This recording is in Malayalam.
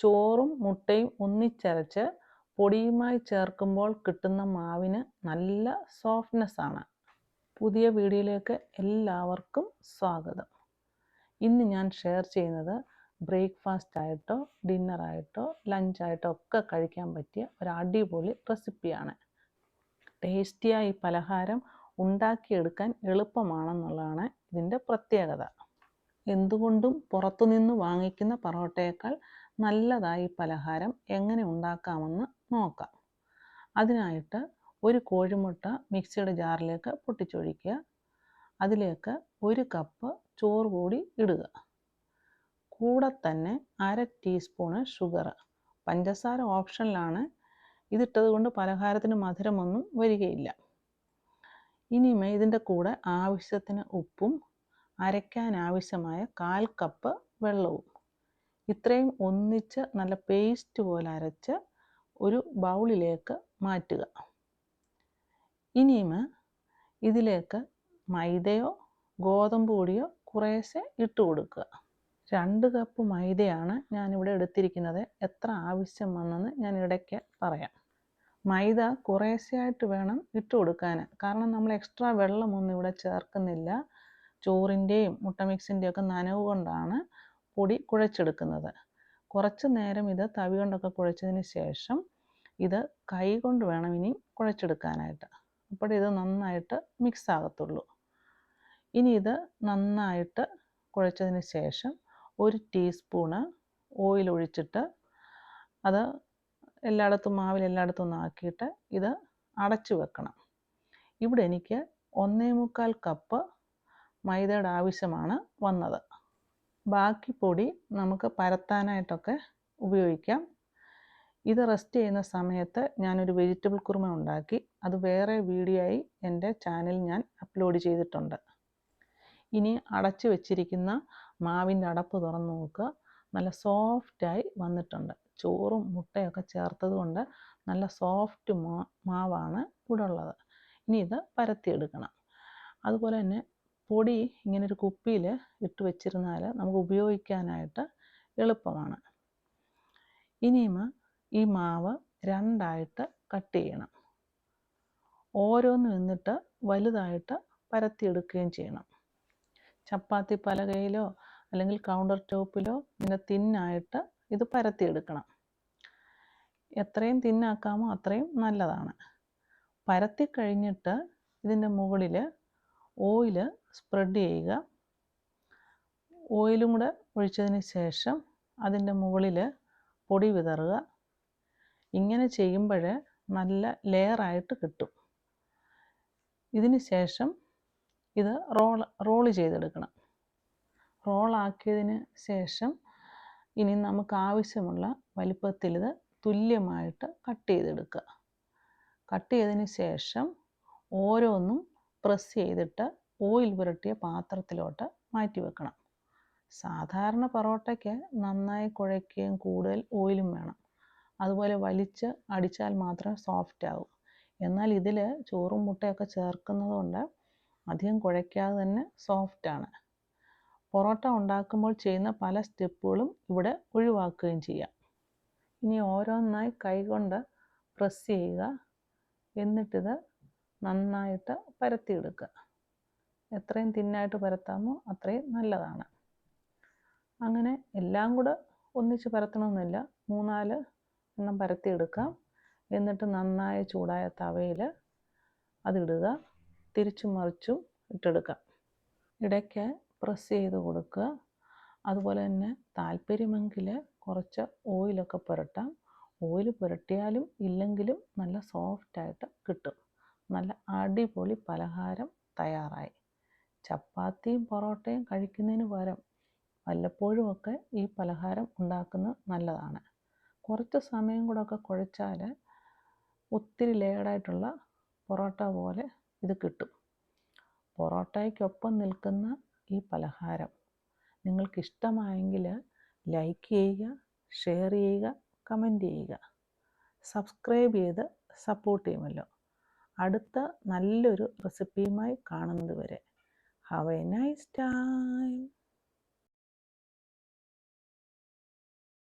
ചോറും മുട്ടയും ഒന്നിച്ചരച്ച് പൊടിയുമായി ചേർക്കുമ്പോൾ കിട്ടുന്ന മാവിന് നല്ല സോഫ്റ്റ്നെസ് ആണ്. പുതിയ വീഡിയോയിലേക്ക് എല്ലാവർക്കും സ്വാഗതം. ഇന്ന് ഞാൻ ഷെയർ ചെയ്യുന്നത് ബ്രേക്ക്ഫാസ്റ്റ് ആയിട്ടോ ഡിന്നറായിട്ടോ ലഞ്ചായിട്ടോ ഒക്കെ കഴിക്കാൻ പറ്റിയ ഒരു അടിപൊളി റെസിപ്പിയാണ് ടേസ്റ്റിയായി പലഹാരം ഉണ്ടാക്കിയെടുക്കാൻ എളുപ്പമാണെന്നുള്ളതാണ് ഇതിന്റെ പ്രത്യേകത. എന്തുകൊണ്ടും പുറത്തുനിന്ന് വാങ്ങിക്കുന്ന പൊറോട്ടയേക്കാൾ നല്ലതായി പലഹാരം എങ്ങനെ ഉണ്ടാക്കാമെന്ന് നോക്കാം. അതിനായിട്ട് ഒരു കോഴിമുട്ട മിക്സിയുടെ ജാറിലേക്ക് പൊട്ടിച്ചൊഴിക്കുക. അതിലേക്ക് ഒരു കപ്പ് ചോറ് കൂടി ഇടുക. കൂടെ തന്നെ അര ടീസ്പൂണ് ഷുഗർ പഞ്ചസാര ഓപ്ഷനിലാണ്. ഇതിട്ടത് കൊണ്ട് പലഹാരത്തിന് മധുരമൊന്നും വരികയില്ല. ഇനിമേ ഇതിന്റെ കൂടെ ആവശ്യത്തിന് ഉപ്പും അരയ്ക്കാൻ ആവശ്യമായ കാൽ കപ്പ് വെള്ളവും ഇത്രയും ഒന്നിച്ച് നല്ല പേസ്റ്റ് പോലെ അരച്ച് ഒരു ബൗളിലേക്ക് മാറ്റുക. ഇനിയും ഇതിലേക്ക് മൈദയോ ഗോതമ്പ് പൊടിയോ കുറേശ്ശെ ഇട്ട് കൊടുക്കുക. രണ്ട് കപ്പ് മൈദയാണ് ഞാനിവിടെ എടുത്തിരിക്കുന്നത്. എത്ര ആവശ്യം വന്നെന്ന് ഞാൻ ഇടയ്ക്ക് പറയാം. മൈദ കുറേശ്ശെയായിട്ട് വേണം ഇട്ട് കൊടുക്കാൻ കാരണം നമ്മൾ എക്സ്ട്രാ വെള്ളമൊന്നും ഇവിടെ ചേർക്കുന്നില്ല. ചോറിന്റെയും മുട്ട മിക്സിന്റെയും ഒക്കെ നനവ് കൊണ്ടാണ് പൊടി കുഴച്ചെടുക്കുന്നത്. കുറച്ച് നേരം ഇത് തവി കൊണ്ടൊക്കെ കുഴച്ചതിന് ശേഷം ഇത് കൈ കൊണ്ട് വേണം ഇനി കുഴച്ചെടുക്കാനായിട്ട്. അപ്പോൾ ഇത് നന്നായിട്ട് മിക്സ് ആകത്തുള്ളൂ. ഇനി ഇത് നന്നായിട്ട് കുഴച്ചതിന് ശേഷം ഒരു ടീസ്പൂണ് ഓയിൽ ഒഴിച്ചിട്ട് അത് എല്ലായിടത്തും മാവിൽ എല്ലായിടത്തും ഒന്ന് ആക്കിയിട്ട് ഇത് അടച്ചു വെക്കണം. ഇവിടെ എനിക്ക് ഒന്നേ മുക്കാൽ കപ്പ് മൈദയുടെ ആവശ്യമാണ് വന്നത്. ബാക്കി പൊടി നമുക്ക് പരത്താനായിട്ടൊക്കെ ഉപയോഗിക്കാം. ഇത് റെസ്റ്റ് ചെയ്യുന്ന സമയത്ത് ഞാനൊരു വെജിറ്റബിൾ കുറുമ ഉണ്ടാക്കി അത് വേറെ വീഡിയോ ആയി എന്റെ ചാനലിൽ ഞാൻ അപ്ലോഡ് ചെയ്തിട്ടുണ്ട്. ഇനി അടച്ചു വെച്ചിരിക്കുന്ന മാവിന്റെ അടപ്പ് തുറന്നു നോക്കുക. നല്ല സോഫ്റ്റായി വന്നിട്ടുണ്ട്. ചോറും മുട്ടയൊക്കെ ചേർത്തത് കൊണ്ട് നല്ല സോഫ്റ്റ് മാവാണ് ഇവിടെ ഉള്ളത്. ഇനി ഇത് പരത്തിയെടുക്കണം. അതുപോലെ തന്നെ പൊടി ഇങ്ങനെ ഒരു കുപ്പിയിൽ ഇട്ട് വെച്ചിരുന്നാൽ നമുക്ക് ഉപയോഗിക്കാനായിട്ട് എളുപ്പമാണ്. ഇനിയും ഈ മാവ് രണ്ടായിട്ട് കട്ട് ചെയ്യണം. ഓരോന്ന് നിന്നിട്ട് വലുതായിട്ട് പരത്തിയെടുക്കുകയും ചെയ്യണം. ചപ്പാത്തി പലകയിലോ അല്ലെങ്കിൽ കൗണ്ടർ ടോപ്പിലോ ഇങ്ങനെ തിന്നായിട്ട് ഇത് പരത്തിയെടുക്കണം. എത്രയും തിന്നാക്കാമോ അത്രയും നല്ലതാണ്. പരത്തി കഴിഞ്ഞിട്ട് ഇതിന്റെ മുകളിൽ ഓയിൽ സ്പ്രെഡ് ചെയ്യുക. ഓയിലും കൂടെ ഒഴിച്ചതിന് ശേഷം അതിന്റെ മുകളിൽ പൊടി വിതറുക. ഇങ്ങനെ ചെയ്യുമ്പോൾ നല്ല ലെയറായിട്ട് കിട്ടും. ഇതിന് ശേഷം ഇത് റോൾ റോൾ ചെയ്തെടുക്കണം. റോളാക്കിയതിന് ശേഷം ഇനി നമുക്ക് ആവശ്യമുള്ള വലിപ്പത്തിൽ ഇത് തുല്യമായിട്ട് കട്ട് ചെയ്തെടുക്കുക. കട്ട് ചെയ്തതിന് ശേഷം ഓരോന്നും പ്രസ് ചെയ്തിട്ട് ഓയിൽ പുരട്ടിയ പാത്രത്തിലോട്ട് മാറ്റി വെക്കണം. സാധാരണ പൊറോട്ടയ്ക്ക് നന്നായി കുഴയ്ക്കുകയും കൂടുതൽ ഓയിലും വേണം. അതുപോലെ വലിച്ച് അടിച്ചാൽ മാത്രമേ സോഫ്റ്റ് ആകൂ എന്നാൽ ഇതിൽ ചോറും മുട്ടയൊക്കെ ചേർക്കുന്നത് കൊണ്ട് അധികം കുഴയ്ക്കാതെ തന്നെ സോഫ്റ്റാണ് പൊറോട്ട ഉണ്ടാക്കുമ്പോൾ ചെയ്യുന്ന പല സ്റ്റെപ്പുകളും ഇവിടെ ഒഴിവാക്കുകയും ചെയ്യാം. ഇനി ഓരോന്നായി കൈകൊണ്ട് പ്രസ് ചെയ്യുക. എന്നിട്ടിത് നന്നായിട്ട് പരത്തിയെടുക്കുക. എത്രയും തിന്നായിട്ട് പരത്താമോ അത്രയും നല്ലതാണ്. അങ്ങനെ എല്ലാം കൂടെ ഒന്നിച്ച് പരത്തണമെന്നില്ല മൂന്നാൽ എണ്ണം പരത്തിയെടുക്കാം എന്നിട്ട് നന്നായി ചൂടായ തവയിൽ അതിടുക. തിരിച്ചും മറിച്ചും ഇട്ടെടുക്കാം ഇടയ്ക്ക് പ്രസ് ചെയ്ത് കൊടുക്കുക. അതുപോലെ തന്നെ താല്പര്യമെങ്കിൽ കുറച്ച് ഓയിലൊക്കെ പുരട്ടാം. ഓയിൽ പുരട്ടിയാലും ഇല്ലെങ്കിലും നല്ല സോഫ്റ്റായിട്ട് കിട്ടും. നല്ല അടിപൊളി പലഹാരം തയ്യാറായി. ചപ്പാത്തിയും പൊറോട്ടയും കഴിക്കുന്നതിന് പകരം വല്ലപ്പോഴുമൊക്കെ ഈ പലഹാരം ഉണ്ടാക്കുന്നത് നല്ലതാണ്. കുറച്ച് സമയം കൂടെ ഒക്കെ കുഴച്ചാൽ ഒത്തിരി ലേഡായിട്ടുള്ള പൊറോട്ട പോലെ ഇത് കിട്ടും. പൊറോട്ടയ്ക്കൊപ്പം നിൽക്കുന്ന ഈ പലഹാരം നിങ്ങൾക്കിഷ്ടമായെങ്കിൽ ലൈക്ക് ചെയ്യുക ഷെയർ ചെയ്യുക കമന്റ് ചെയ്യുക. സബ്സ്ക്രൈബ് ചെയ്ത് സപ്പോർട്ട് ചെയ്യുമല്ലോ. അടുത്ത നല്ലൊരു റെസിപ്പിയുമായി കാണുന്നത് വരെ. Have A nice time